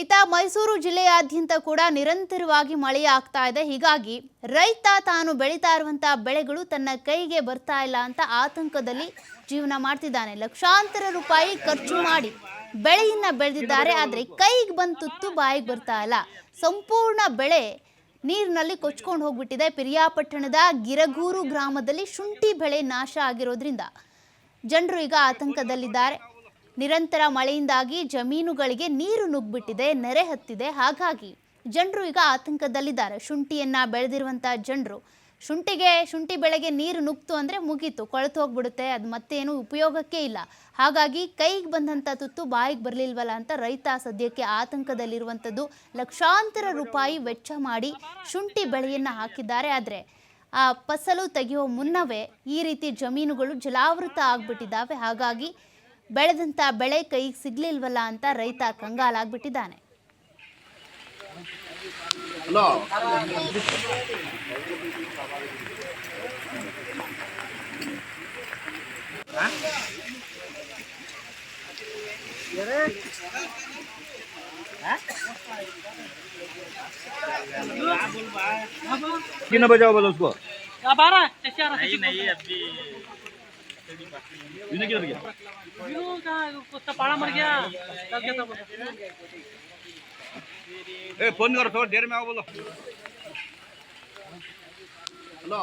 ಇತ್ತ ಮೈಸೂರು ಜಿಲ್ಲೆಯಾದ್ಯಂತ ಕೂಡ ನಿರಂತರವಾಗಿ ಮಳೆ ಆಗ್ತಾ ಇದೆ. ಹೀಗಾಗಿ ರೈತ ತಾನು ಬೆಳೀತಾ ಇರುವಂತಹ ಬೆಳೆಗಳು ತನ್ನ ಕೈಗೆ ಬರ್ತಾ ಇಲ್ಲ ಅಂತ ಆತಂಕದಲ್ಲಿ ಜೀವನ ಮಾಡ್ತಿದ್ದಾನೆ. ಲಕ್ಷಾಂತರ ರೂಪಾಯಿ ಖರ್ಚು ಮಾಡಿ ಬೆಳೆಯನ್ನ ಬೆಳೆದಿದ್ದಾರೆ. ಆದ್ರೆ ಕೈಗೆ ಬಂದ ತುತ್ತು ಬಾಯಿಗೆ ಬರ್ತಾ ಇಲ್ಲ. ಸಂಪೂರ್ಣ ಬೆಳೆ ನೀರಿನಲ್ಲಿ ಕೊಚ್ಕೊಂಡು ಹೋಗ್ಬಿಟ್ಟಿದೆ. ಪಿರಿಯಾಪಟ್ಟಣದ ಗಿರಗೂರು ಗ್ರಾಮದಲ್ಲಿ ಶುಂಠಿ ಬೆಳೆ ನಾಶ ಆಗಿರೋದ್ರಿಂದ ಜನರು ಈಗ ಆತಂಕದಲ್ಲಿದ್ದಾರೆ. ನಿರಂತರ ಮಳೆಯಿಂದಾಗಿ ಜಮೀನುಗಳಿಗೆ ನೀರು ನುಗ್ಬಿಟ್ಟಿದೆ, ನೆರೆ ಹತ್ತಿದೆ. ಹಾಗಾಗಿ ಜನರು ಈಗ ಆತಂಕದಲ್ಲಿದ್ದಾರೆ. ಶುಂಠಿಯನ್ನ ಬೆಳೆದಿರುವಂಥ ಜನರು ಶುಂಠಿಗೆ, ಶುಂಠಿ ಬೆಳೆಗೆ ನೀರು ನುಗ್ತು ಅಂದರೆ ಮುಗೀತು, ಕೊಳೆತು ಹೋಗ್ಬಿಡುತ್ತೆ. ಅದು ಮತ್ತೇನು ಉಪಯೋಗಕ್ಕೆ ಇಲ್ಲ. ಹಾಗಾಗಿ ಕೈಗೆ ಬಂದಂಥ ತುತ್ತು ಬಾಯಿಗೆ ಬರಲಿಲ್ವಲ್ಲ ಅಂತ ರೈತ ಸದ್ಯಕ್ಕೆ ಆತಂಕದಲ್ಲಿರುವಂಥದ್ದು ಲಕ್ಷಾಂತರ ರೂಪಾಯಿ ವೆಚ್ಚ ಮಾಡಿ ಶುಂಠಿ ಬೆಳೆಯನ್ನು ಹಾಕಿದ್ದಾರೆ. ಆದರೆ ಆ ಫಸಲು ತೆಗೆಯುವ ಮುನ್ನವೇ ಈ ರೀತಿ ಜಮೀನುಗಳು ಜಲಾವೃತ ಆಗ್ಬಿಟ್ಟಿದ್ದಾವೆ. ಹಾಗಾಗಿ ಬೆಳೆದಂಥ ಬೆಳೆ ಕೈಗೆ ಸಿಗ್ಲಿಲ್ವಲ್ಲ ಅಂತ ರೈತ ಕಂಗಾಲಾಗ್ಬಿಟ್ಟಿದ್ದಾನೆ ಹಲೋ कितना बजा बोलो उसको अब आ रहा है कैसे आ रहा है नहीं नहीं अभी इन्हें किधर गया वीरू का उसका पाड़ा मर गया तब क्या था बोला ए फोन करो थोड़ा देर में आओ बोलो हेलो